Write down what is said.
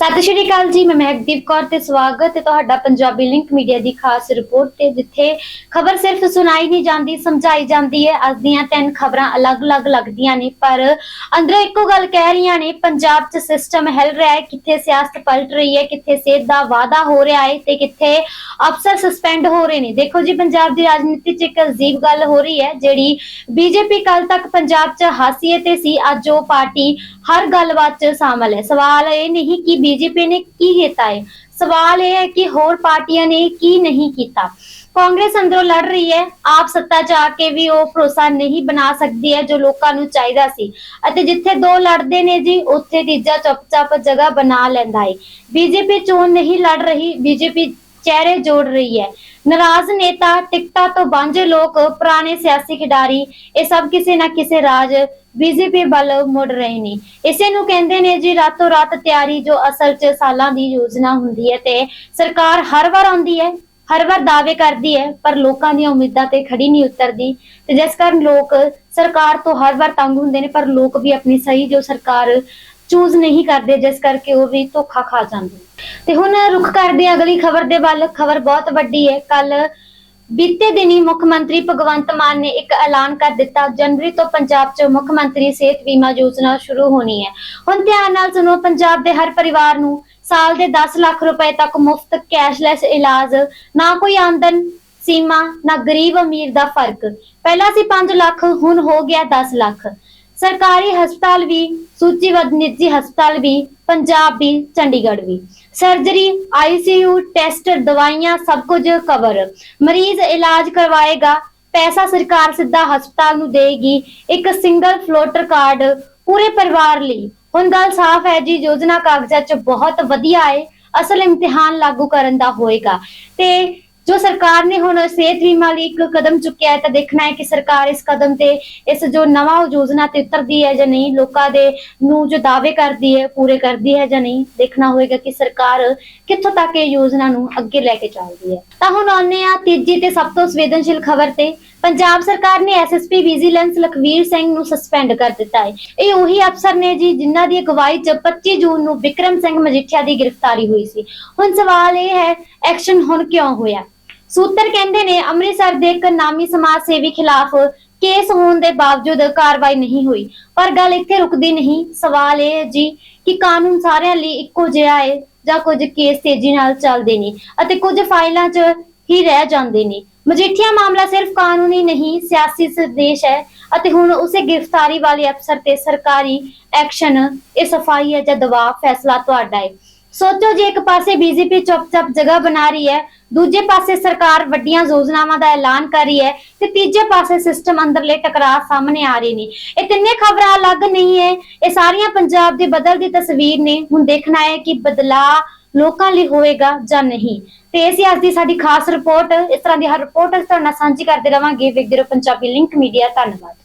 ਸਤਿ ਸ਼੍ਰੀ ਅਕਾਲ ਜੀ, ਮੈਂ ਮਹਿਕਦੀਪ ਕੌਰ ਤੇ ਸਵਾਗਤ ਹੈ ਤੁਹਾਡਾ ਪੰਜਾਬੀ ਲਿੰਕ ਮੀਡੀਆ ਦੀ ਖਾਸ ਰਿਪੋਰਟ ਤੇ, ਜਿੱਥੇ ਖਬਰ ਸਿਰਫ ਸੁਣਾਈ ਨਹੀਂ ਜਾਂਦੀ, ਸਮਝਾਈ ਜਾਂਦੀ ਹੈ। ਅੱਜ ਦੀਆਂ ਤਿੰਨ ਖਬਰਾਂ ਅਲੱਗ-ਅਲੱਗ ਲੱਗਦੀਆਂ ਨੇ, ਪਰ ਅੰਦਰੋਂ ਇੱਕੋ ਗੱਲ ਕਹਿ ਰਹੀਆਂ ਨੇ, ਪੰਜਾਬ 'ਚ ਸਿਸਟਮ ਹਿਲ ਰਿਹਾ ਹੈ। ਕਿੱਥੇ ਸਿਆਸਤ ਪਲਟ ਰਹੀ ਹੈ, ਕਿੱਥੇ ਸਿਹਤ ਦਾ ਵਾਅਦਾ ਹੋ ਰਿਹਾ ਹੈ ਤੇ ਕਿੱਥੇ ਅਫਸਰ ਸਸਪੈਂਡ ਹੋ ਰਹੇ ਨੇ। ਦੇਖੋ ਜੀ, ਪੰਜਾਬ ਦੀ ਰਾਜਨੀਤੀ 'ਚ ਇੱਕ ਅਜੀਬ ਗੱਲ ਹੋ ਰਹੀ ਹੈ, ਜਿਹੜੀ ਬੀਜੇਪੀ ਕੱਲ ਤੱਕ ਪੰਜਾਬ 'ਚ ਹਾਸੀਏ ਤੇ ਸੀ, ਅੱਜ ਉਹ ਪਾਰਟੀ ਹਰ ਗੱਲਬਾਤ 'ਚ ਸ਼ਾਮਲ ਹੈ। ਸਵਾਲ ਇਹ ਨਹੀਂ ਕਿ ਬੀਜੇਪੀ ਨੇ ਕੀ ਕੀਤਾ ਹੈ? ਸਵਾਲ ਇਹ ਹੈ ਕਿ ਹੋਰ ਪਾਰਟੀਆਂ ਨੇ ਕੀ ਨਹੀਂ ਕੀਤਾ। ਕਾਂਗਰਸ ਅੰਦਰੋਂ ਲੜ ਰਹੀ ਹੈ। ਆਪ ਸੱਤਾ 'ਚ ਆ ਕੇ ਵੀ ਉਹ ਭਰੋਸਾ ਨਹੀਂ ਬਣਾ ਸਕਦੀ ਹੈ ਜੋ ਲੋਕਾਂ ਨੂੰ ਚਾਹੀਦਾ ਸੀ। ਅਤੇ ਜਿੱਥੇ ਦੋ ਲੜਦੇ ਨੇ ਜੀ, ਉੱਥੇ ਤੀਜਾ ਚੁੱਪਚਾਪ ਜਗ੍ਹਾ ਬਣਾ ਲੈਂਦਾ ਹੈ। ਬੀਜੇਪੀ ਚੋਣ ਨਹੀਂ ਲੜ ਰਹੀ। ਬੀਜੇਪੀ ਚਿਹਰੇ ਜੋੜ ਰਹੀ ਹੈ। ਨਾਰਾਜ਼ ਨੇਤਾ, ਟਿਕਟਾਂ ਤੋਂ ਵਾਂਝੇ ਲੋਕ, ਪੁਰਾਣੇ ਸਿਆਸੀ ਖਿਡਾਰੀ, ਇਹ ਸਭ ਕਿਸੇ ਨਾ ਕਿਸੇ ਰਾਜ ਬੀਜੇਪੀ ਵੱਲ ਮੁੜ ਰਹੇ ਨੇ। ਇਸੇ ਨੂੰ ਕਹਿੰਦੇ ਨੇ ਜੀ ਰਾਤੋਂ ਰਾਤ ਤਿਆਰੀ ਜੋ ਅਸਲ 'ਚ ਸਾਲਾਂ ਦੀ ਯੋਜਨਾ ਹੁੰਦੀ ਹੈ ਤੇ ਸਰਕਾਰ ਹਰ ਵਾਰ ਆਉਂਦੀ ਹੈ, ਹਰ ਵਾਰ ਦਾਅਵੇ ਕਰਦੀ ਹੈ, ਪਰ ਲੋਕਾਂ ਦੀਆਂ ਉਮੀਦਾਂ ਤੇ ਖੜੀ ਨਹੀਂ ਉਤਰਦੀ। ਤੇ ਜਿਸ ਕਾਰਨ ਲੋਕ ਸਰਕਾਰ ਤੋਂ ਹਰ ਵਾਰ ਤੰਗ ਹੁੰਦੇ ਨੇ, ਪਰ ਲੋਕ ਵੀ ਆਪਣੀ ਸਹੀ ਜੋ ਸਰਕਾਰ ਚੂਜ਼ ਨਹੀਂ ਕਰਦੇ, ਜਿਸ ਕਰਕੇ ਉਹ ਵੀ ਧੋਖਾ ਖਾ ਜਾਂਦੇ। ਤੇ ਹੁਣ ਰੁਖ ਕਰਦੇ ਹਾਂ ਅਗਲੀ ਖਬਰ ਦੇ ਵੱਲ, ਖਬਰ ਬਹੁਤ ਵੱਡੀ ਹੈ। ਕੱਲ ਬੀਤੇ ਦਿਨੀ ਮੁੱਖ ਮੰਤਰੀ ਭਗਵੰਤ ਮਾਨ ਨੇ ਇੱਕ ਐਲਾਨ ਕਰ ਦਿੱਤਾ। ਜਨਵਰੀ ਤੋਂ ਪੰਜਾਬ 'ਚ ਮੁੱਖ ਮੰਤਰੀ ਸਿਹਤ ਬੀਮਾ ਯੋਜਨਾ ਸ਼ੁਰੂ ਹੋਣੀ ਹੈ। ਹੁਣ ਧਿਆਨ ਨਾਲ ਸੁਣੋ, ਪੰਜਾਬ ਦੇ ਹਰ ਪਰਿਵਾਰ ਨੂੰ ਸਾਲ ਦੇ 10 ਲੱਖ ਰੁਪਏ ਤੱਕ ਮੁਫਤ ਕੈਸ਼ਲੈਸ ਇਲਾਜ। ਨਾ ਕੋਈ ਆਮਦਨ ਸੀਮਾ, ਨਾ ਗਰੀਬ ਅਮੀਰ ਦਾ ਫ਼ਰਕ। ਪਹਿਲਾਂ ਸੀ 5 ਲੱਖ, ਹੁਣ ਹੋ ਗਿਆ 10 ਲੱਖ। ਸਰਕਾਰੀ ਹਸਪਤਾਲ ਵੀ, ਸੂਚੀਬੱਧ ਨਿੱਜੀ ਹਸਪਤਾਲ ਵੀ, ਪੰਜਾਬ ਵੀ, ਚੰਡੀਗੜ੍ਹ ਵੀ। ਸਰਜਰੀ ਆਈਸੀਯੂ ਟੈਸਟ ਦਵਾਈਆਂ ਸਭ ਕੁਝ ਕਵਰ ਮਰੀਜ਼ ਇਲਾਜ ਕਰਵਾਏਗਾ, ਪੈਸਾ ਸਰਕਾਰ ਸਿੱਧਾ ਹਸਪਤਾਲ ਨੂੰ ਦੇਗੀ ਇੱਕ ਸਿੰਗਲ ਫਲੋਟਰ ਕਾਰਡ ਪੂਰੇ ਪਰਿਵਾਰ ਲਈ। ਹੁਣ ਗੱਲ ਸਾਫ਼ ਹੈ ਜੀ, ਯੋਜਨਾ ਕਾਗਜ਼ਾਂ 'ਚ ਬਹੁਤ ਵਧੀਆ ਹੈ। ਅਸਲ ਇਮਤਿਹਾਨ ਲਾਗੂ ਕਰਨ ਦਾ ਹੋਏਗਾ। ਤੇ ਜੋ ਸਰਕਾਰ ਨੇ ਹੁਣ ਸਿਹਤ ਬੀਮਾ ਲਈ ਇੱਕ ਕਦਮ ਚੁੱਕਿਆ ਹੈ, ਤਾਂ ਦੇਖਣਾ ਹੈ ਕਿ ਸਰਕਾਰ ਇਸ ਕਦਮ ਤੇ ਇਸ ਜੋ ਨਵਾਂ ਯੋਜਨਾ ਤੇ ਉਤਰਦੀ ਹੈ ਜਾਂ ਨਹੀਂ, ਲੋਕਾਂ ਦੇ ਨੂੰ ਜੋ ਦਾਅਵੇ ਕਰਦੀ ਹੈ, ਪੂਰੇ ਕਰਦੀ ਹੈ ਜਾਂ ਨਹੀਂ, ਦੇਖਣਾ ਹੋਏਗਾ ਕਿ ਸਰਕਾਰ ਕਿੱਥੋਂ ਤੱਕ ਇਹ ਯੋਜਨਾ ਨੂੰ ਅੱਗੇ ਲੈ ਕੇ ਚੱਲਦੀ ਹੈ। ਤਾਂ ਹੁਣ ਆਉਂਦੇ ਆ ਤੀਜੀ ਤੇ ਸਭ ਤੋਂ ਸੰਵੇਦਨਸ਼ੀਲ ਖਬਰ ਤੇ। ਪੰਜਾਬ ਸਰਕਾਰ ਨੇ ਐਸਐਸਪੀ ਵਿਜੀਲੈਂਸ ਲਖਵੀਰ ਸਿੰਘ ਨੂੰ ਸਸਪੈਂਡ ਕਰ ਦਿੱਤਾ ਹੈ। ਇਹ ਉਹੀ ਅਫਸਰ ਨੇ ਜੀ ਜਿਨ੍ਹਾਂ ਦੀ ਅਗਵਾਈ 'ਚ 25 ਜੂਨ ਨੂੰ ਵਿਕਰਮ ਸਿੰਘ ਮਜੀਠੀਆ ਦੀ ਗ੍ਰਿਫਤਾਰੀ ਹੋਈ ਸੀ। ਹੁਣ ਸਵਾਲ ਇਹ ਹੈ ਐਕਸ਼ਨ ਹੁਣ ਕਿਉਂ ਹੋਇਆ? ਸੂਤਰ ਕਹਿੰਦੇ ਨੇ, ਅੰਮ੍ਰਿਤਸਰ ਦੇ ਇੱਕ ਨਾਮੀ ਸਮਾਜ ਸੇਵੀ ਖਿਲਾਫ ਕੇਸ ਹੋਣ ਦੇ ਬਾਵਜੂਦ ਕਾਰਵਾਈ ਨਹੀਂ ਹੋਈ। ਪਰ ਗੱਲ ਇੱਥੇ ਰੁਕਦੀ ਨਹੀਂ। ਸਵਾਲ ਇਹ ਹੈ ਜੀ ਕਿ ਕਾਨੂੰਨ ਸਾਰਿਆਂ ਲਈ ਇੱਕੋ ਜਿਹਾ ਹੈ ਜਾਂ ਕੁਝ ਕੇਸ ਤੇਜ਼ੀ ਨਾਲ ਚੱਲਦੇ ਨੇ ਅਤੇ ਕੁਝ ਫਾਈਲਾਂ 'ਚ ਹੀ ਰਹਿ ਜਾਂਦੇ ਨੇ। ਮਜੀਠੀਆ ਮਾਮਲਾ ਸਿਰਫ ਕਾਨੂੰਨੀ ਨਹੀਂ, ਸਿਆਸੀ ਸੰਦੇਸ਼ ਹੈ ਅਤੇ ਹੁਣ ਉਸੇ ਗ੍ਰਿਫਤਾਰੀ ਵਾਲੇ ਅਫਸਰ ਤੇ ਸਰਕਾਰੀ ਐਕਸ਼ਨ, ਇਹ ਸਫ਼ਾਈ ਹੈ ਜਾਂ ਦਬਾਅ, ਫੈਸਲਾ ਤੁਹਾਡਾ ਹੈ। ਸੋਚੋ ਜੇ ਇੱਕ ਪਾਸੇ ਬੀਜੇਪੀ ਚੁੱਪ ਜਗ੍ਹਾ ਬਣਾ ਰਹੀ ਹੈ, ਦੂਜੇ ਪਾਸੇ ਸਰਕਾਰ ਵੱਡੀਆਂ ਯੋਜਨਾਵਾਂ ਦਾ ਐਲਾਨ ਕਰ ਰਹੀ ਹੈ ਤੇ ਤੀਜੇ ਪਾਸੇ ਸਿਸਟਮ ਅੰਦਰਲੇ ਟਕਰਾਅ ਸਾਹਮਣੇ ਆ ਰਹੇ ਨੇ। ਇਹ ਤਿੰਨੇ ਖਬਰਾਂ ਅਲੱਗ ਨਹੀਂ ਹੈ, ਇਹ ਸਾਰੀਆਂ ਪੰਜਾਬ ਦੇ ਬਦਲਦੀ ਤਸਵੀਰ ਨੇ। ਹੁਣ ਦੇਖਣਾ ਹੈ ਕਿ ਬਦਲਾਅ ਲੋਕਾਂ ਲਈ ਹੋਏਗਾ ਜਾਂ ਨਹੀਂ? ਤੇ ਇਹ ਅੱਜ ਦੀ ਸਾਡੀ ਖਾਸ ਰਿਪੋਰਟ ਇਸ ਤਰ੍ਹਾਂ ਦੀ ਹਰ ਰਿਪੋਰਟ ਅਸੀਂ ਤੁਹਾਡੇ ਨਾਲ ਸਾਂਝੀ ਕਰਦੇ ਰਵਾਂਗੇ। ਵੇਖਦੇ ਰਹੋ ਪੰਜਾਬੀ ਲਿੰਕ ਮੀਡੀਆ ਧੰਨਵਾਦ।